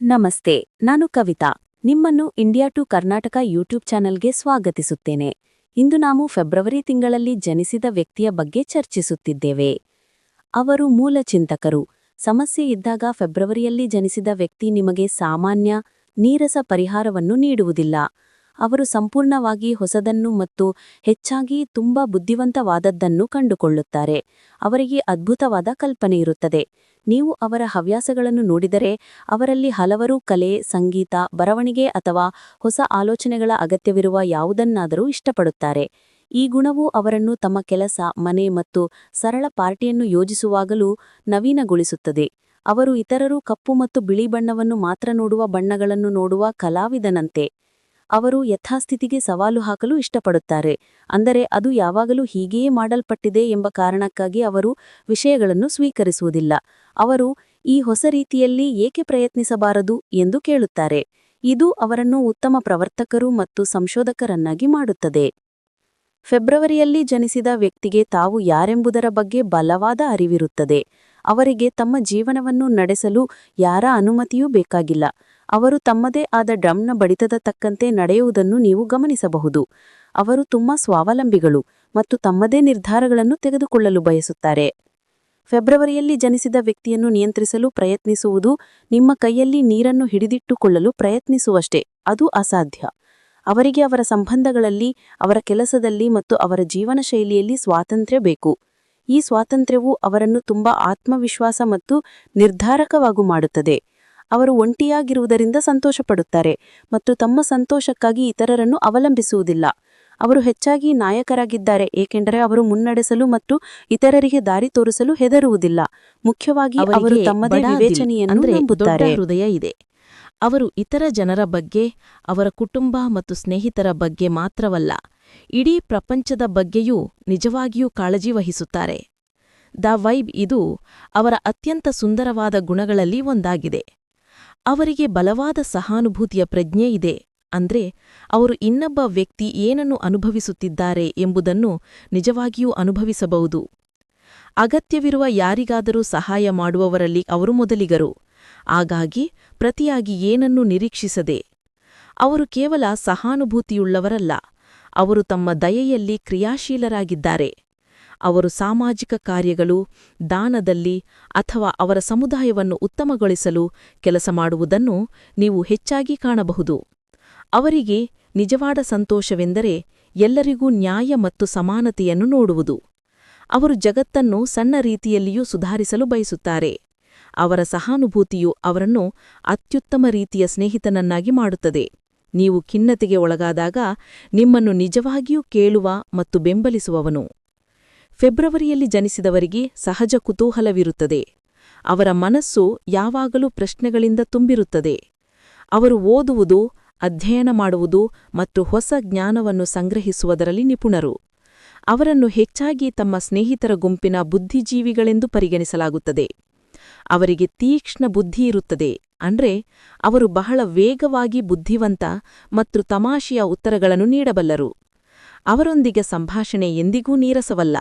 ನಮಸ್ತೆ, ನಾನು ಕವಿತಾ. ನಿಮ್ಮನ್ನು ಇಂಡಿಯಾ ಟು ಕರ್ನಾಟಕ ಯೂಟ್ಯೂಬ್ ಚಾನೆಲ್ಗೆ ಸ್ವಾಗತಿಸುತ್ತೇನೆ. ಇಂದು ನಾವು ಫೆಬ್ರವರಿ ತಿಂಗಳಲ್ಲಿ ಜನಿಸಿದ ವ್ಯಕ್ತಿಯ ಬಗ್ಗೆ ಚರ್ಚಿಸುತ್ತಿದ್ದೇವೆ. ಅವರು ಮೂಲ ಚಿಂತಕರು. ಸಮಸ್ಯೆ ಇದ್ದಾಗ ಫೆಬ್ರವರಿಯಲ್ಲಿ ಜನಿಸಿದ ವ್ಯಕ್ತಿ ನಿಮಗೆ ಸಾಮಾನ್ಯ, ನೀರಸ ಪರಿಹಾರವನ್ನು ನೀಡುವುದಿಲ್ಲ. ಅವರು ಸಂಪೂರ್ಣವಾಗಿ ಹೊಸದನ್ನು ಮತ್ತು ಹೆಚ್ಚಾಗಿ ತುಂಬಾ ಬುದ್ಧಿವಂತವಾದದ್ದನ್ನು ಕಂಡುಕೊಳ್ಳುತ್ತಾರೆ. ಅವರಿಗೆ ಅದ್ಭುತವಾದ ಕಲ್ಪನೆ ಇರುತ್ತದೆ. ನೀವು ಅವರ ಹವ್ಯಾಸಗಳನ್ನು ನೋಡಿದರೆ ಅವರಲ್ಲಿ ಹಲವರು ಕಲೆ, ಸಂಗೀತ, ಬರವಣಿಗೆ ಅಥವಾ ಹೊಸ ಆಲೋಚನೆಗಳ ಅಗತ್ಯವಿರುವ ಯಾವುದನ್ನಾದರೂ ಇಷ್ಟಪಡುತ್ತಾರೆ. ಈ ಗುಣವು ಅವರನ್ನು ತಮ್ಮ ಕೆಲಸ, ಮನೆ ಮತ್ತು ಸರಳ ಪಾರ್ಟಿಯನ್ನು ಯೋಜಿಸುವಾಗಲೂ ನವೀನಗೊಳಿಸುತ್ತದೆ. ಅವರು ಇತರರು ಕಪ್ಪು ಮತ್ತು ಬಿಳಿ ಬಣ್ಣವನ್ನು ಮಾತ್ರ ನೋಡುವ ಬಣ್ಣಗಳನ್ನು ನೋಡುವ ಕಲಾವಿದನಂತೆ. ಅವರು ಯಥಾಸ್ಥಿತಿಗೆ ಸವಾಲು ಹಾಕಲು ಇಷ್ಟಪಡುತ್ತಾರೆ. ಅಂದರೆ ಅದು ಯಾವಾಗಲೂ ಹೀಗೆಯೇ ಮಾಡಲ್ಪಟ್ಟಿದೆ ಎಂಬ ಕಾರಣಕ್ಕಾಗಿ ಅವರು ವಿಷಯಗಳನ್ನು ಸ್ವೀಕರಿಸುವುದಿಲ್ಲ. ಅವರು ಈ ಹೊಸ ರೀತಿಯಲ್ಲಿ ಏಕೆ ಪ್ರಯತ್ನಿಸಬಾರದು ಎಂದು ಕೇಳುತ್ತಾರೆ. ಇದು ಅವರನ್ನು ಉತ್ತಮ ಪ್ರವರ್ತಕರು ಮತ್ತು ಸಂಶೋಧಕರನ್ನಾಗಿ ಮಾಡುತ್ತದೆ. ಫೆಬ್ರವರಿಯಲ್ಲಿ ಜನಿಸಿದ ವ್ಯಕ್ತಿಗೆ ತಾವು ಯಾರೆಂಬುದರ ಬಗ್ಗೆ ಬಲವಾದ ಅರಿವಿರುತ್ತದೆ. ಅವರಿಗೆ ತಮ್ಮ ಜೀವನವನ್ನು ನಡೆಸಲು ಯಾರ ಅನುಮತಿಯೂ ಬೇಕಾಗಿಲ್ಲ. ಅವರು ತಮ್ಮದೇ ಆದ ಡ್ರಮ್ನ ಬಡಿತದ ತಕ್ಕಂತೆ ನಡೆಯುವುದನ್ನು ನೀವು ಗಮನಿಸಬಹುದು. ಅವರು ತುಂಬಾ ಸ್ವಾವಲಂಬಿಗಳು ಮತ್ತು ತಮ್ಮದೇ ನಿರ್ಧಾರಗಳನ್ನು ತೆಗೆದುಕೊಳ್ಳಲು ಬಯಸುತ್ತಾರೆ. ಫೆಬ್ರವರಿಯಲ್ಲಿ ಜನಿಸಿದ ವ್ಯಕ್ತಿಯನ್ನು ನಿಯಂತ್ರಿಸಲು ಪ್ರಯತ್ನಿಸುವುದು ನಿಮ್ಮ ಕೈಯಲ್ಲಿ ನೀರನ್ನು ಹಿಡಿದಿಟ್ಟುಕೊಳ್ಳಲು ಪ್ರಯತ್ನಿಸುವಷ್ಟೇ, ಅದು ಅಸಾಧ್ಯ. ಅವರಿಗೆ ಅವರ ಸಂಬಂಧಗಳಲ್ಲಿ, ಅವರ ಕೆಲಸದಲ್ಲಿ ಮತ್ತು ಅವರ ಜೀವನ ಶೈಲಿಯಲ್ಲಿ ಸ್ವಾತಂತ್ರ್ಯ ಬೇಕು. ಈ ಸ್ವಾತಂತ್ರ್ಯವು ಅವರನ್ನು ತುಂಬಾ ಆತ್ಮವಿಶ್ವಾಸ ಮತ್ತು ನಿರ್ಧಾರಕವಾಗು ಮಾಡುತ್ತದೆ. ಅವರು ಒಂಟಿಯಾಗಿರುವುದರಿಂದ ಸಂತೋಷಪಡುತ್ತಾರೆ ಮತ್ತು ತಮ್ಮ ಸಂತೋಷಕ್ಕಾಗಿ ಇತರರನ್ನು ಅವಲಂಬಿಸುವುದಿಲ್ಲ. ಅವರು ಹೆಚ್ಚಾಗಿ ನಾಯಕರಾಗಿದ್ದಾರೆ ಏಕೆಂದರೆ ಅವರು ಮುನ್ನಡೆಸಲು ಮತ್ತು ಇತರರಿಗೆ ದಾರಿ ತೋರಿಸಲು ಹೆದರುವುದಿಲ್ಲ. ಮುಖ್ಯವಾಗಿ ಅವರು ತಮ್ಮದೇ ವಿವೇಚನೆಯನ್ನು ನಂಬುತ್ತಾರೆ. ಹೃದಯ ಇದೆ. ಅವರು ಇತರ ಜನರ ಬಗ್ಗೆ ಅವರ ಕುಟುಂಬ ಮತ್ತು ಸ್ನೇಹಿತರ ಬಗ್ಗೆ ಮಾತ್ರವಲ್ಲ ಇಡೀ ಪ್ರಪಂಚದ ಬಗ್ಗೆಯೂ ನಿಜವಾಗಿಯೂ ಕಾಳಜಿ ವಹಿಸುತ್ತಾರೆ. ದ ವೈಬ್ ಇದು ಅವರ ಅತ್ಯಂತ ಸುಂದರವಾದ ಗುಣಗಳಲ್ಲಿ ಒಂದಾಗಿದೆ. ಅವರಿಗೆ ಬಲವಾದ ಸಹಾನುಭೂತಿಯ ಪ್ರಜ್ಞೆ ಇದೆ. ಅಂದ್ರೆ, ಅವರು ಇನ್ನೊಬ್ಬ ವ್ಯಕ್ತಿ ಏನನ್ನು ಅನುಭವಿಸುತ್ತಿದ್ದಾರೆ ಎಂಬುದನ್ನು ನಿಜವಾಗಿಯೂ ಅನುಭವಿಸಬಹುದು. ಅಗತ್ಯವಿರುವ ಯಾರಿಗಾದರೂ ಸಹಾಯ ಮಾಡುವವರಲ್ಲಿ ಅವರು ಮೊದಲಿಗರು. ಹಾಗಾಗಿ, ಪ್ರತಿಯಾಗಿ ಏನನ್ನೂ ನಿರೀಕ್ಷಿಸದೆ. ಅವರು ಕೇವಲ ಸಹಾನುಭೂತಿಯುಳ್ಳವರಲ್ಲ. ಅವರು ತಮ್ಮ ದಯೆಯಲ್ಲಿ ಕ್ರಿಯಾಶೀಲರಾಗಿದ್ದಾರೆ. ಅವರು ಸಾಮಾಜಿಕ ಕಾರ್ಯಗಳು, ದಾನದಲ್ಲಿ ಅಥವಾ ಅವರ ಸಮುದಾಯವನ್ನು ಉತ್ತಮಗೊಳಿಸಲು ಕೆಲಸ ಮಾಡುವುದನ್ನು ನೀವು ಹೆಚ್ಚಾಗಿ ಕಾಣಬಹುದು. ಅವರಿಗೆ ನಿಜವಾದ ಸಂತೋಷವೆಂದರೆ ಎಲ್ಲರಿಗೂ ನ್ಯಾಯ ಮತ್ತು ಸಮಾನತೆಯನ್ನು ನೋಡುವುದು. ಅವರು ಜಗತ್ತನ್ನು ಸಣ್ಣ ರೀತಿಯಲ್ಲಿಯೂ ಸುಧಾರಿಸಲು ಬಯಸುತ್ತಾರೆ. ಅವರ ಸಹಾನುಭೂತಿಯು ಅವರನ್ನು ಅತ್ಯುತ್ತಮ ರೀತಿಯ ಸ್ನೇಹಿತನನ್ನಾಗಿ ಮಾಡುತ್ತದೆ. ನೀವು ಖಿನ್ನತೆಗೆ ಒಳಗಾದಾಗ ನಿಮ್ಮನ್ನು ನಿಜವಾಗಿಯೂ ಕೇಳುವ ಮತ್ತು ಬೆಂಬಲಿಸುವವನು. ಫೆಬ್ರವರಿಯಲ್ಲಿ ಜನಿಸಿದವರಿಗೆ ಸಹಜ ಕುತೂಹಲವಿರುತ್ತದೆ. ಅವರ ಮನಸ್ಸು ಯಾವಾಗಲೂ ಪ್ರಶ್ನೆಗಳಿಂದ ತುಂಬಿರುತ್ತದೆ. ಅವರು ಓದುವುದು, ಅಧ್ಯಯನ ಮಾಡುವುದು ಮತ್ತು ಹೊಸ ಜ್ಞಾನವನ್ನು ಸಂಗ್ರಹಿಸುವುದರಲ್ಲಿ ನಿಪುಣರು. ಅವರನ್ನು ಹೆಚ್ಚಾಗಿ ತಮ್ಮ ಸ್ನೇಹಿತರ ಗುಂಪಿನ ಬುದ್ಧಿಜೀವಿಗಳೆಂದು ಪರಿಗಣಿಸಲಾಗುತ್ತದೆ. ಅವರಿಗೆ ತೀಕ್ಷ್ಣ ಬುದ್ಧಿ ಇರುತ್ತದೆ. ಅಂದ್ರೆ, ಅವರು ಬಹಳ ವೇಗವಾಗಿ ಬುದ್ಧಿವಂತ ಮತ್ತು ತಮಾಷೆಯ ಉತ್ತರಗಳನ್ನು ನೀಡಬಲ್ಲರು. ಅವರೊಂದಿಗೆ ಸಂಭಾಷಣೆ ಎಂದಿಗೂ ನೀರಸವಲ್ಲ.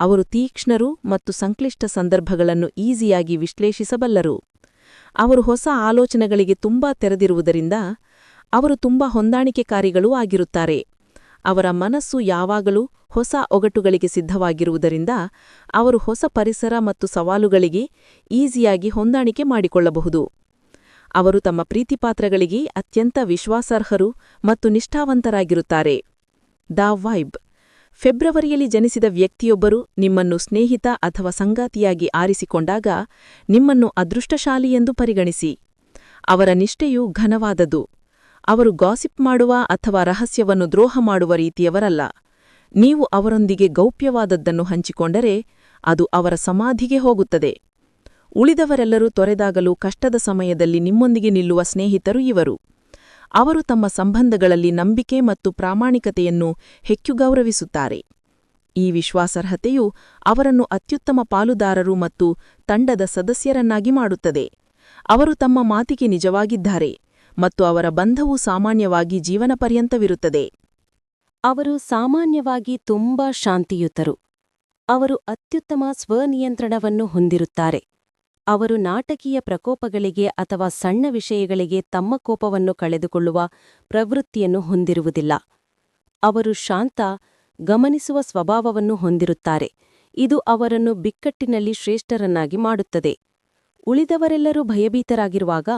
ಅವರು ತೀಕ್ಷ್ಣರು ಮತ್ತು ಸಂಕ್ಲಿಷ್ಟ ಸಂದರ್ಭಗಳನ್ನು ಈಸಿಯಾಗಿ ವಿಶ್ಲೇಷಿಸಬಲ್ಲರು. ಅವರು ಹೊಸ ಆಲೋಚನೆಗಳಿಗೆ ತುಂಬಾ ತೆರೆದಿರುವುದರಿಂದ ಅವರು ತುಂಬಾ ಹೊಂದಾಣಿಕೆಕಾರಿಗಳೂ ಆಗಿರುತ್ತಾರೆ. ಅವರ ಮನಸ್ಸು ಯಾವಾಗಲೂ ಹೊಸ ಒಗಟುಗಳಿಗೆ ಸಿದ್ಧವಾಗಿರುವುದರಿಂದ ಅವರು ಹೊಸ ಪರಿಸರ ಮತ್ತು ಸವಾಲುಗಳಿಗೆ ಈಸಿಯಾಗಿ ಹೊಂದಾಣಿಕೆ ಮಾಡಿಕೊಳ್ಳಬಹುದು. ಅವರು ತಮ್ಮ ಪ್ರೀತಿಪಾತ್ರಗಳಿಗೆ ಅತ್ಯಂತ ವಿಶ್ವಾಸಾರ್ಹರು ಮತ್ತು ನಿಷ್ಠಾವಂತರಾಗಿರುತ್ತಾರೆ. ದ ವೈಬ್ ಫೆಬ್ರವರಿಯಲ್ಲಿ ಜನಿಸಿದ ವ್ಯಕ್ತಿಯೊಬ್ಬರು ನಿಮ್ಮನ್ನು ಸ್ನೇಹಿತ ಅಥವಾ ಸಂಗಾತಿಯಾಗಿ ಆರಿಸಿಕೊಂಡಾಗ ನಿಮ್ಮನ್ನು ಅದೃಷ್ಟಶಾಲಿ ಎಂದು ಪರಿಗಣಿಸಿ. ಅವರ ನಿಷ್ಠೆಯು ಘನವಾದದು ಅವರು ಗಾಸಿಪ್ ಮಾಡುವ ಅಥವಾ ರಹಸ್ಯವನ್ನು ದ್ರೋಹ ಮಾಡುವ ರೀತಿಯವರಲ್ಲ. ನೀವು ಅವರೊಂದಿಗೆ ಗೌಪ್ಯವಾದದ್ದನ್ನು ಹಂಚಿಕೊಂಡರೆ ಅದು ಅವರ ಸಮಾಧಿಗೆ ಹೋಗುತ್ತದೆ. ಉಳಿದವರೆಲ್ಲರೂ ತೊರೆದಾಗಲೂ ಕಷ್ಟದ ಸಮಯದಲ್ಲಿ ನಿಮ್ಮೊಂದಿಗೆ ನಿಲ್ಲುವ ಸ್ನೇಹಿತರು ಇವರು. ಅವರು ತಮ್ಮ ಸಂಬಂಧಗಳಲ್ಲಿ ನಂಬಿಕೆ ಮತ್ತು ಪ್ರಾಮಾಣಿಕತೆಯನ್ನು ಹೆಚ್ಚು ಗೌರವಿಸುತ್ತಾರೆ. ಈ ವಿಶ್ವಾಸಾರ್ಹತೆಯು ಅವರನ್ನು ಅತ್ಯುತ್ತಮ ಪಾಲುದಾರರು ಮತ್ತು ತಂಡದ ಸದಸ್ಯರನ್ನಾಗಿ ಮಾಡುತ್ತದೆ. ಅವರು ತಮ್ಮ ಮಾತಿಗೆ ನಿಜವಾಗಿದ್ದಾರೆ ಮತ್ತು ಅವರ ಬಂಧವು ಸಾಮಾನ್ಯವಾಗಿ ಜೀವನ ಪರ್ಯಂತವಿರುತ್ತದೆ ಅವರು ಸಾಮಾನ್ಯವಾಗಿ ತುಂಬಾ ಶಾಂತಿಯುತರು. ಅವರು ಅತ್ಯುತ್ತಮ ಸ್ವನಿಯಂತ್ರಣವನ್ನು ಹೊಂದಿರುತ್ತಾರೆ. ಅವರು ನಾಟಕೀಯ ಪ್ರಕೋಪಗಳಿಗೆ ಅಥವಾ ಸಣ್ಣ ವಿಷಯಗಳಿಗೆ ತಮ್ಮ ಕೋಪವನ್ನು ಕಳೆದುಕೊಳ್ಳುವ ಪ್ರವೃತ್ತಿಯನ್ನು ಹೊಂದಿರುವುದಿಲ್ಲ. ಅವರು ಶಾಂತ, ಗಮನಿಸುವ ಸ್ವಭಾವವನ್ನು ಹೊಂದಿರುತ್ತಾರೆ. ಇದು ಅವರನ್ನು ಬಿಕ್ಕಟ್ಟಿನಲ್ಲಿ ಶ್ರೇಷ್ಠರನ್ನಾಗಿ ಮಾಡುತ್ತದೆ. ಉಳಿದವರೆಲ್ಲರೂ ಭಯಭೀತರಾಗಿರುವಾಗ,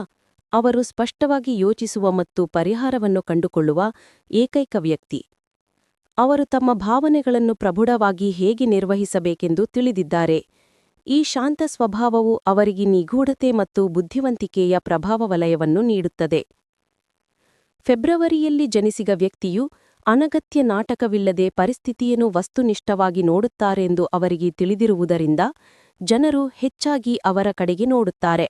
ಅವರು ಸ್ಪಷ್ಟವಾಗಿ ಯೋಚಿಸುವ ಮತ್ತು ಪರಿಹಾರವನ್ನು ಕಂಡುಕೊಳ್ಳುವ ಏಕೈಕ ವ್ಯಕ್ತಿ. ಅವರು ತಮ್ಮ ಭಾವನೆಗಳನ್ನು ಪ್ರಭುಡವಾಗಿ ಹೇಗೆ ನಿರ್ವಹಿಸಬೇಕೆಂದು ತಿಳಿದಿದ್ದಾರೆ. ಈ ಶಾಂತ ಸ್ವಭಾವವು ಅವರಿಗೆ ನಿಗೂಢತೆ ಮತ್ತು ಬುದ್ಧಿವಂತಿಕೆಯ ಪ್ರಭಾವ ವಲಯವನ್ನು ನೀಡುತ್ತದೆ. ಫೆಬ್ರವರಿಯಲ್ಲಿ ಜನಿಸಿದ ವ್ಯಕ್ತಿಯು ಅನಗತ್ಯ ನಾಟಕವಿಲ್ಲದೆ ಪರಿಸ್ಥಿತಿಯನ್ನು ವಸ್ತುನಿಷ್ಠವಾಗಿ ನೋಡುತ್ತಾರೆಂದು ಅವರಿಗೆ ತಿಳಿದಿರುವುದರಿಂದ ಜನರು ಹೆಚ್ಚಾಗಿ ಅವರ ಕಡೆಗೆ ನೋಡುತ್ತಾರೆ.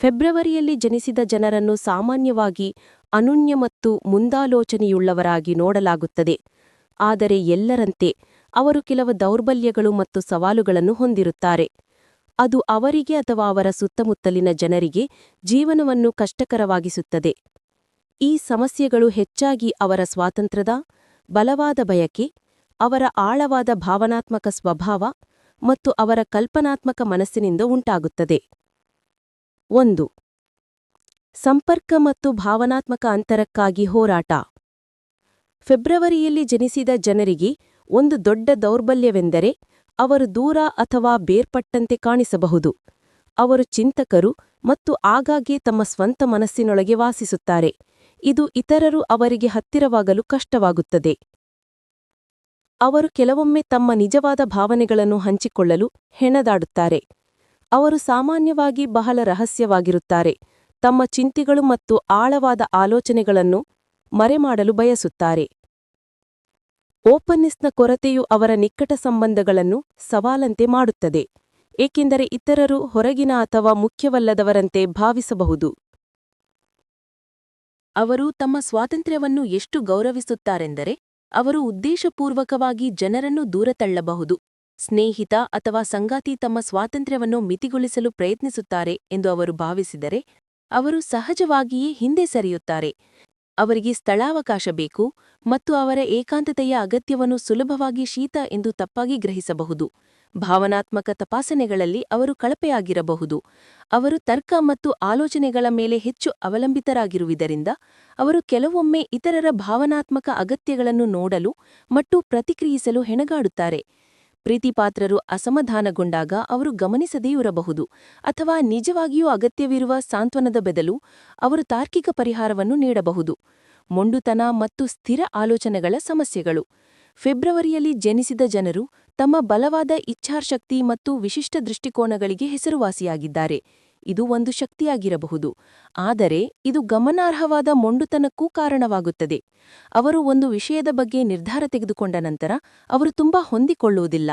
ಫೆಬ್ರವರಿಯಲ್ಲಿ ಜನಿಸಿದ ಜನರನ್ನು ಸಾಮಾನ್ಯವಾಗಿ ಅನುನ್ಯ ಮತ್ತು ಮುಂದಾಲೋಚನೆಯುಳ್ಳವರಾಗಿ ನೋಡಲಾಗುತ್ತದೆ. ಆದರೆ ಎಲ್ಲರಂತೆ ಅವರು ಕೆಲವು ದೌರ್ಬಲ್ಯಗಳು ಮತ್ತು ಸವಾಲುಗಳನ್ನು ಹೊಂದಿರುತ್ತಾರೆ. ಅದು ಅವರಿಗೆ ಅಥವಾ ಅವರ ಸುತ್ತಮುತ್ತಲಿನ ಜನರಿಗೆ ಜೀವನವನ್ನು ಕಷ್ಟಕರವಾಗಿಸುತ್ತದೆ. ಈ ಸಮಸ್ಯೆಗಳು ಹೆಚ್ಚಾಗಿ ಅವರ ಸ್ವಾತಂತ್ರ್ಯದ, ಬಲವಾದ ಬಯಕೆ, ಅವರ ಆಳವಾದ ಭಾವನಾತ್ಮಕ ಸ್ವಭಾವ ಮತ್ತು ಅವರ ಕಲ್ಪನಾತ್ಮಕ ಮನಸ್ಸಿನಿಂದ ಉಂಟಾಗುತ್ತದೆ. ಒಂದು, ಸಂಪರ್ಕ ಮತ್ತು ಭಾವನಾತ್ಮಕ ಅಂತರಕ್ಕಾಗಿ ಹೋರಾಟ. ಫೆಬ್ರವರಿಯಲ್ಲಿ ಜನಿಸಿದ ಜನರಿಗೆ ಒಂದು ದೊಡ್ಡ ದೌರ್ಬಲ್ಯವೆಂದರೆ ಅವರು ದೂರ ಅಥವಾ ಬೇರ್ಪಟ್ಟಂತೆ ಕಾಣಿಸಬಹುದು. ಅವರು ಚಿಂತಕರು ಮತ್ತು ಆಗಾಗ್ಗೆ ತಮ್ಮ ಸ್ವಂತ ಮನಸ್ಸಿನೊಳಗೆ ವಾಸಿಸುತ್ತಾರೆ. ಇದು ಇತರರು ಅವರಿಗೆ ಹತ್ತಿರವಾಗಲು ಕಷ್ಟವಾಗುತ್ತದೆ. ಅವರು ಕೆಲವೊಮ್ಮೆ ತಮ್ಮ ನಿಜವಾದ ಭಾವನೆಗಳನ್ನು ಹಂಚಿಕೊಳ್ಳಲು ಹೆಣದಾಡುತ್ತಾರೆ. ಅವರು ಸಾಮಾನ್ಯವಾಗಿ ಬಹಳ ರಹಸ್ಯವಾಗಿರುತ್ತಾರೆ. ತಮ್ಮ ಚಿಂತೆಗಳು ಮತ್ತು ಆಳವಾದ ಆಲೋಚನೆಗಳನ್ನು ಮರೆಮಾಡಲು ಬಯಸುತ್ತಾರೆ. ಓಪನ್ನೆಸ್ನ ಕೊರತೆಯು ಅವರ ನಿಕಟ ಸಂಬಂಧಗಳನ್ನು ಸವಾಲಂತೆ ಮಾಡುತ್ತದೆ, ಏಕೆಂದರೆ ಇತರರು ಹೊರಗಿನ ಅಥವಾ ಮುಖ್ಯವಲ್ಲದವರಂತೆ ಭಾವಿಸಬಹುದು. ಅವರು ತಮ್ಮ ಸ್ವಾತಂತ್ರ್ಯವನ್ನು ಎಷ್ಟು ಗೌರವಿಸುತ್ತಾರೆಂದರೆ, ಅವರು ಉದ್ದೇಶಪೂರ್ವಕವಾಗಿ ಜನರನ್ನು ದೂರ ತಳ್ಳಬಹುದು, ಸ್ನೇಹಿತ ಅಥವಾ ಸಂಗಾತಿ ತಮ್ಮ ಸ್ವಾತಂತ್ರ್ಯವನ್ನು ಮಿತಿಗೊಳಿಸಲು ಪ್ರಯತ್ನಿಸುತ್ತಾರೆ ಎಂದು ಅವರು ಭಾವಿಸಿದರೆ, ಅವರು ಸಹಜವಾಗಿಯೇ ಹಿಂದೆ ಸರಿಯುತ್ತಾರೆ. ಅವರಿಗೆ ಸ್ಥಳಾವಕಾಶ ಬೇಕು ಮತ್ತು ಅವರ ಏಕಾಂತತೆಯ ಅಗತ್ಯವನ್ನು ಸುಲಭವಾಗಿ ಶೀತ ಎಂದು ತಪ್ಪಾಗಿ ಗ್ರಹಿಸಬಹುದು. ಭಾವನಾತ್ಮಕ ತಪಾಸಣೆಗಳಲ್ಲಿ ಅವರು ಕಳಪೆಯಾಗಿರಬಹುದು. ಅವರು ತರ್ಕ ಮತ್ತು ಆಲೋಚನೆಗಳ ಮೇಲೆ ಹೆಚ್ಚು ಅವಲಂಬಿತರಾಗಿರುವುದರಿಂದ ಅವರು ಕೆಲವೊಮ್ಮೆ ಇತರರ ಭಾವನಾತ್ಮಕ ಅಗತ್ಯಗಳನ್ನು ನೋಡಲು ಮತ್ತು ಪ್ರತಿಕ್ರಿಯಿಸಲು ಹೆಣಗಾಡುತ್ತಾರೆ. ಪ್ರೀತಿಪಾತ್ರರು ಅಸಮಾಧಾನಗೊಂಡಾಗ ಅವರು ಗಮನಿಸದೇ ಇರಬಹುದು. ಅಥವಾ ನಿಜವಾಗಿಯೂ ಅಗತ್ಯವಿರುವ ಸಾಂತ್ವನದ ಬದಲು ಅವರು ತಾರ್ಕಿಕ ಪರಿಹಾರವನ್ನು ನೀಡಬಹುದು. ಮೊಂಡುತನ ಮತ್ತು ಸ್ಥಿರ ಆಲೋಚನೆಗಳ ಸಮಸ್ಯೆಗಳು. ಫೆಬ್ರವರಿಯಲ್ಲಿ ಜನಿಸಿದ ಜನರು ತಮ್ಮ ಬಲವಾದ ಇಚ್ಛಾಶಕ್ತಿ ಮತ್ತು ವಿಶಿಷ್ಟ ದೃಷ್ಟಿಕೋನಗಳಿಗೆ ಹೆಸರುವಾಸಿಯಾಗಿದ್ದಾರೆ. ಇದು ಒಂದು ಶಕ್ತಿಯಾಗಿರಬಹುದು. ಆದರೆ, ಇದು ಗಮನಾರ್ಹವಾದ ಮೊಂಡುತನಕ್ಕೂ ಕಾರಣವಾಗುತ್ತದೆ. ಅವರು ಒಂದು ವಿಷಯದ ಬಗ್ಗೆ ನಿರ್ಧಾರ ತೆಗೆದುಕೊಂಡ ನಂತರ ಅವರು ತುಂಬಾ ಹೊಂದಿಕೊಳ್ಳುವುದಿಲ್ಲ.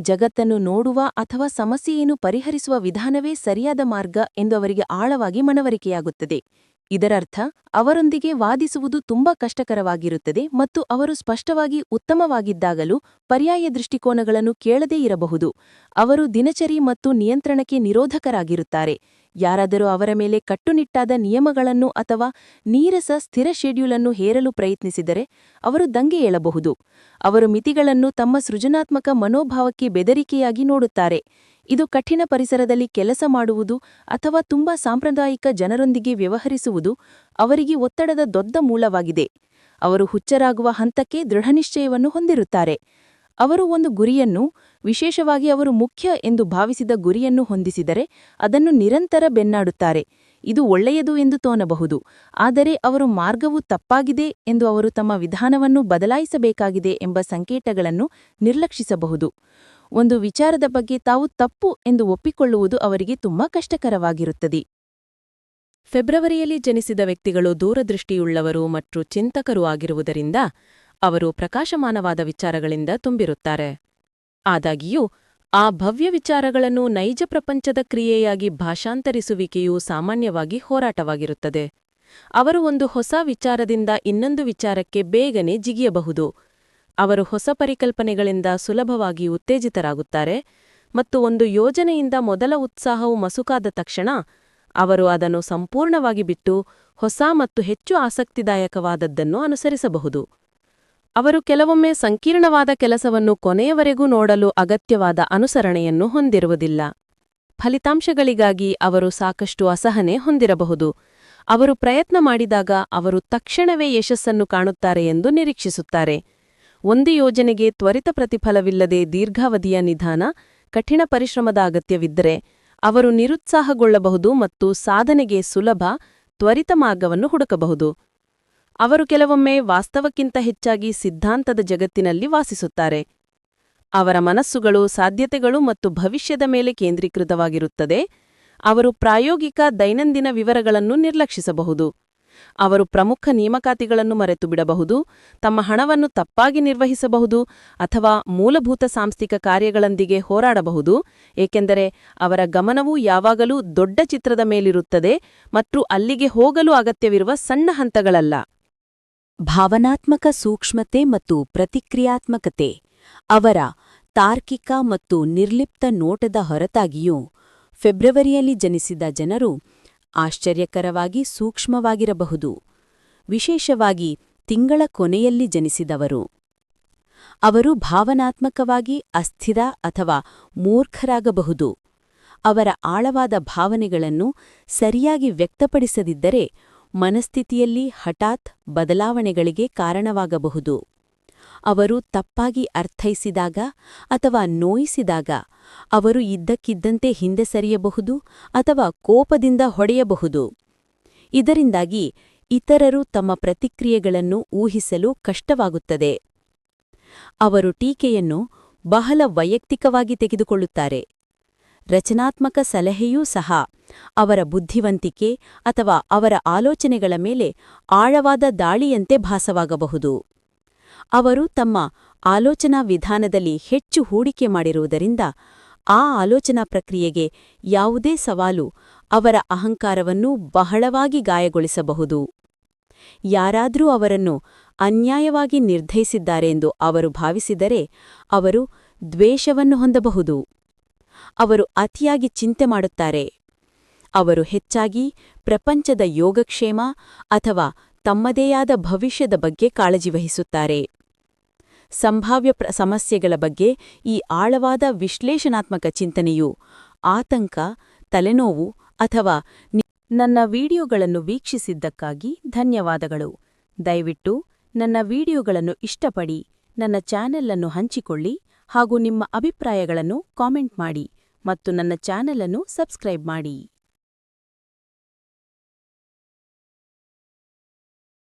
ಜಗತ್ತನ್ನು ನೋಡುವ ಅಥವಾ ಸಮಸ್ಯೆಯನ್ನು ಪರಿಹರಿಸುವ ವಿಧಾನವೇ ಸರಿಯಾದ ಮಾರ್ಗ ಎಂದು ಅವರಿಗೆ ಆಳವಾಗಿ ಮನವರಿಕೆಯಾಗುತ್ತದೆ. ಇದರರ್ಥ, ಅವರೊಂದಿಗೆ ವಾದಿಸುವುದು ತುಂಬಾ ಕಷ್ಟಕರವಾಗಿರುತ್ತದೆ ಮತ್ತು ಅವರು ಸ್ಪಷ್ಟವಾಗಿ ಉತ್ತಮವಾಗಿದ್ದಾಗಲೂ ಪರ್ಯಾಯ ದೃಷ್ಟಿಕೋನಗಳನ್ನು ಕೇಳದೇ ಇರಬಹುದು. ಅವರು ದಿನಚರಿ ಮತ್ತು ನಿಯಂತ್ರಣಕ್ಕೆ ನಿರೋಧಕರಾಗಿರುತ್ತಾರೆ. ಯಾರಾದರೂ ಅವರ ಮೇಲೆ ಕಟ್ಟುನಿಟ್ಟಾದ ನಿಯಮಗಳನ್ನು ಅಥವಾ ನೀರಸ ಸ್ಥಿರ ಶೆಡ್ಯೂಲ್ ಅನ್ನು ಹೇರಲು ಪ್ರಯತ್ನಿಸಿದರೆ ಅವರು ದಂಗೆ ಏಳಬಹುದು. ಅವರು ಮಿತಿಗಳನ್ನು ತಮ್ಮ ಸೃಜನಾತ್ಮಕ ಮನೋಭಾವಕ್ಕೆ ಬೆದರಿಕೆಯಾಗಿ ನೋಡುತ್ತಾರೆ. ಇದು ಕಠಿಣ ಪರಿಸರದಲ್ಲಿ ಕೆಲಸ ಮಾಡುವುದು ಅಥವಾ ತುಂಬಾ ಸಾಂಪ್ರದಾಯಿಕ ಜನರೊಂದಿಗೆ ವ್ಯವಹರಿಸುವುದು ಅವರಿಗೆ ಒತ್ತಡದ ದೊಡ್ಡ ಮೂಲವಾಗಿದೆ. ಅವರು ಹುಚ್ಚರಾಗುವ ಹಂತಕ್ಕೆ ದೃಢನಿಶ್ಚಯವನ್ನು ಹೊಂದಿರುತ್ತಾರೆ. ಅವರು ಒಂದು ಗುರಿಯನ್ನು, ವಿಶೇಷವಾಗಿ ಅವರು ಮುಖ್ಯ ಎಂದು ಭಾವಿಸಿದ ಗುರಿಯನ್ನು ಹೊಂದಿಸಿದರೆ ಅದನ್ನು ನಿರಂತರ ಬೆನ್ನಾಡುತ್ತಾರೆ. ಇದು ಒಳ್ಳೆಯದು ಎಂದು ತೋನಬಹುದು ಆದರೆ ಅವರು ಮಾರ್ಗವು ತಪ್ಪಾಗಿದೆ ಎಂದು ಅವರು ತಮ್ಮ ವಿಧಾನವನ್ನು ಬದಲಾಯಿಸಬೇಕಾಗಿದೆ ಎಂಬ ಸಂಕೇತಗಳನ್ನು ನಿರ್ಲಕ್ಷಿಸಬಹುದು. ಒಂದು ವಿಚಾರದ ಬಗ್ಗೆ ತಾವು ತಪ್ಪು ಎಂದು ಒಪ್ಪಿಕೊಳ್ಳುವುದು ಅವರಿಗೆ ತುಂಬಾ ಕಷ್ಟಕರವಾಗಿರುತ್ತದೆ. ಫೆಬ್ರವರಿಯಲ್ಲಿ ಜನಿಸಿದ ವ್ಯಕ್ತಿಗಳು ದೂರದೃಷ್ಟಿಯುಳ್ಳವರು ಮತ್ತು ಚಿಂತಕರೂ ಆಗಿರುವುದರಿಂದ ಅವರು ಪ್ರಕಾಶಮಾನವಾದ ವಿಚಾರಗಳಿಂದ ತುಂಬಿರುತ್ತಾರೆ. ಆದಾಗಿಯೂ, ಆ ಭವ್ಯ ವಿಚಾರಗಳನ್ನು ನೈಜ ಪ್ರಪಂಚದ ಕ್ರಿಯೆಯಾಗಿ ಭಾಷಾಂತರಿಸುವಿಕೆಯು ಸಾಮಾನ್ಯವಾಗಿ ಹೋರಾಟವಾಗಿರುತ್ತದೆ. ಅವರು ಒಂದು ಹೊಸ ವಿಚಾರದಿಂದ ಇನ್ನೊಂದು ವಿಚಾರಕ್ಕೆ ಬೇಗನೆ ಜಿಗಿಯಬಹುದು. ಅವರು ಹೊಸ ಪರಿಕಲ್ಪನೆಗಳಿಂದ ಸುಲಭವಾಗಿ ಉತ್ತೇಜಿತರಾಗುತ್ತಾರೆ ಮತ್ತು ಒಂದು ಯೋಜನೆಯಿಂದ ಮೊದಲ ಉತ್ಸಾಹವು ಮಸುಕಾದ ತಕ್ಷಣ ಅವರು ಅದನ್ನು ಸಂಪೂರ್ಣವಾಗಿ ಬಿಟ್ಟು ಹೊಸ ಮತ್ತು ಹೆಚ್ಚು ಆಸಕ್ತಿದಾಯಕವಾದದ್ದನ್ನು ಅನುಸರಿಸಬಹುದು. ಅವರು ಕೆಲವೊಮ್ಮೆ ಸಂಕೀರ್ಣವಾದ ಕೆಲಸವನ್ನು ಕೊನೆಯವರೆಗೂ ನೋಡಲು ಅಗತ್ಯವಾದ ಅನುಸರಣೆಯನ್ನು ಹೊಂದಿರುವುದಿಲ್ಲ. ಫಲಿತಾಂಶಗಳಿಗಾಗಿ ಅವರು ಸಾಕಷ್ಟು ಅಸಹನೆ ಹೊಂದಿರಬಹುದು. ಅವರು ಪ್ರಯತ್ನ ಮಾಡಿದಾಗ ಅವರು ತಕ್ಷಣವೇ ಯಶಸ್ಸನ್ನು ಕಾಣುತ್ತಾರೆ ಎಂದು ನಿರೀಕ್ಷಿಸುತ್ತಾರೆ. ಒಂದು ಯೋಜನೆಗೆ ತ್ವರಿತ ಪ್ರತಿಫಲವಿಲ್ಲದೆ ದೀರ್ಘಾವಧಿಯ ನಿಧಾನ, ಕಠಿಣ ಪರಿಶ್ರಮದ ಅಗತ್ಯವಿದ್ದರೆ ಅವರು ನಿರುತ್ಸಾಹಗೊಳ್ಳಬಹುದು ಮತ್ತು ಸಾಧನೆಗೆ ಸುಲಭ, ತ್ವರಿತ ಮಾರ್ಗವನ್ನು ಹುಡುಕಬಹುದು. ಅವರು ಕೆಲವೊಮ್ಮೆ ವಾಸ್ತವಕ್ಕಿಂತ ಹೆಚ್ಚಾಗಿ ಸಿದ್ಧಾಂತದ ಜಗತ್ತಿನಲ್ಲಿ ವಾಸಿಸುತ್ತಾರೆ. ಅವರ ಮನಸ್ಸುಗಳು, ಸಾಧ್ಯತೆಗಳು ಮತ್ತು ಭವಿಷ್ಯದ ಮೇಲೆ ಕೇಂದ್ರೀಕೃತವಾಗಿರುತ್ತದೆ. ಅವರು ಪ್ರಾಯೋಗಿಕ ದೈನಂದಿನ ವಿವರಗಳನ್ನು ನಿರ್ಲಕ್ಷಿಸಬಹುದು. ಅವರು ಪ್ರಮುಖ ನೇಮಕಾತಿಗಳನ್ನು ಮರೆತು ಬಿಡಬಹುದು ತಮ್ಮ ಹಣವನ್ನು ತಪ್ಪಾಗಿ ನಿರ್ವಹಿಸಬಹುದು ಅಥವಾ ಮೂಲಭೂತ ಸಾಂಸ್ಥಿಕ ಕಾರ್ಯಗಳೊಂದಿಗೆ ಹೋರಾಡಬಹುದು, ಏಕೆಂದರೆ ಅವರ ಗಮನವು ಯಾವಾಗಲೂ ದೊಡ್ಡ ಚಿತ್ರದ ಮೇಲಿರುತ್ತದೆ ಮತ್ತು ಅಲ್ಲಿಗೆ ಹೋಗಲು ಅಗತ್ಯವಿರುವ ಸಣ್ಣ ಹಂತಗಳಲ್ಲ. ಭಾವನಾತ್ಮಕ ಸೂಕ್ಷ್ಮತೆ ಮತ್ತು ಪ್ರತಿಕ್ರಿಯಾತ್ಮಕತೆ, ಅವರ ತಾರ್ಕಿಕ ಮತ್ತು ನಿರ್ಲಿಪ್ತ ನೋಟದ ಹೊರತಾಗಿಯೂ, ಫೆಬ್ರವರಿಯಲ್ಲಿ ಜನಿಸಿದ ಜನರು ಆಶ್ಚರ್ಯಕರವಾಗಿ ಸೂಕ್ಷ್ಮವಾಗಿರಬಹುದು. ವಿಶೇಷವಾಗಿ ತಿಂಗಳ ಕೊನೆಯಲ್ಲಿ ಜನಿಸಿದವರು. ಅವರು ಭಾವನಾತ್ಮಕವಾಗಿ ಅಸ್ಥಿರ ಅಥವಾ ಮೂರ್ಖರಾಗಬಹುದು. ಅವರ ಆಳವಾದ ಭಾವನೆಗಳನ್ನು ಸರಿಯಾಗಿ ವ್ಯಕ್ತಪಡಿಸದಿದ್ದರೆ ಮನಸ್ಥಿತಿಯಲ್ಲಿ ಹಠಾತ್ ಬದಲಾವಣೆಗಳಿಗೆ ಕಾರಣವಾಗಬಹುದು. ಅವರು ತಪ್ಪಾಗಿ ಅರ್ಥೈಸಿದಾಗ ಅಥವಾ ನೋಯಿಸಿದಾಗ ಅವರು ಇದ್ದಕ್ಕಿದ್ದಂತೆ ಹಿಂದೆ ಸರಿಯಬಹುದು ಅಥವಾ ಕೋಪದಿಂದ ಹೊಡೆಯಬಹುದು. ಇದರಿಂದಾಗಿ ಇತರರು ತಮ್ಮ ಪ್ರತಿಕ್ರಿಯೆಗಳನ್ನು ಊಹಿಸಲು ಕಷ್ಟವಾಗುತ್ತದೆ. ಅವರು ಟೀಕೆಯನ್ನು ಬಹಳ ವೈಯಕ್ತಿಕವಾಗಿ ತೆಗೆದುಕೊಳ್ಳುತ್ತಾರೆ. ರಚನಾತ್ಮಕ ಸಲಹೆಯೂ ಸಹ ಅವರ ಬುದ್ಧಿವಂತಿಕೆ ಅಥವಾ ಅವರ ಆಲೋಚನೆಗಳ ಮೇಲೆ ಆಳವಾದ ದಾಳಿಯಂತೆ ಭಾಸವಾಗಬಹುದು. ಅವರು ತಮ್ಮ ಆಲೋಚನಾ ವಿಧಾನದಲ್ಲಿ ಹೆಚ್ಚು ಹೂಡಿಕೆ ಮಾಡಿರುವುದರಿಂದ ಆ ಆಲೋಚನಾ ಪ್ರಕ್ರಿಯೆಗೆ ಯಾವುದೇ ಸವಾಲು ಅವರ ಅಹಂಕಾರವನ್ನು ಬಹಳವಾಗಿ ಗಾಯಗೊಳಿಸಬಹುದು. ಯಾರಾದರೂ ಅವರನ್ನು ಅನ್ಯಾಯವಾಗಿ ನಿರ್ಧಯಿಸಿದ್ದಾರೆಂದು ಅವರು ಭಾವಿಸಿದರೆ ಅವರು ದ್ವೇಷವನ್ನು ಹೊಂದಬಹುದು. ಅವರು ಅತಿಯಾಗಿ ಚಿಂತೆ ಮಾಡುತ್ತಾರೆ. ಅವರು ಹೆಚ್ಚಾಗಿ ಪ್ರಪಂಚದ ಯೋಗಕ್ಷೇಮ ಅಥವಾ ತಮ್ಮದೇಯಾದ ಭವಿಷ್ಯದ ಬಗ್ಗೆ ಕಾಳಜಿ ವಹಿಸುತ್ತಾರೆ. ಸಂಭಾವ್ಯ ಸಮಸ್ಯೆಗಳ ಬಗ್ಗೆ ಈ ಆಳವಾದ ವಿಶ್ಲೇಷಣಾತ್ಮಕ ಚಿಂತನೆಯು ಆತಂಕ, ತಲೆನೋವು ಅಥವಾ ನನ್ನ ವಿಡಿಯೋಗಳನ್ನು ವೀಕ್ಷಿಸಿದ್ದಕ್ಕಾಗಿ ಧನ್ಯವಾದಗಳು. ದಯವಿಟ್ಟು ನನ್ನ ವಿಡಿಯೋಗಳನ್ನು ಇಷ್ಟಪಡಿ, ನನ್ನ ಚಾನೆಲ್ ಅನ್ನು ಹಂಚಿಕೊಳ್ಳಿ ಹಾಗೂ ನಿಮ್ಮ ಅಭಿಪ್ರಾಯಗಳನ್ನು ಕಾಮೆಂಟ್ ಮಾಡಿ ಮತ್ತು ನನ್ನ ಚಾನೆಲ್ ಅನ್ನು ಸಬ್ಸ್ಕ್ರೈಬ್ ಮಾಡಿ.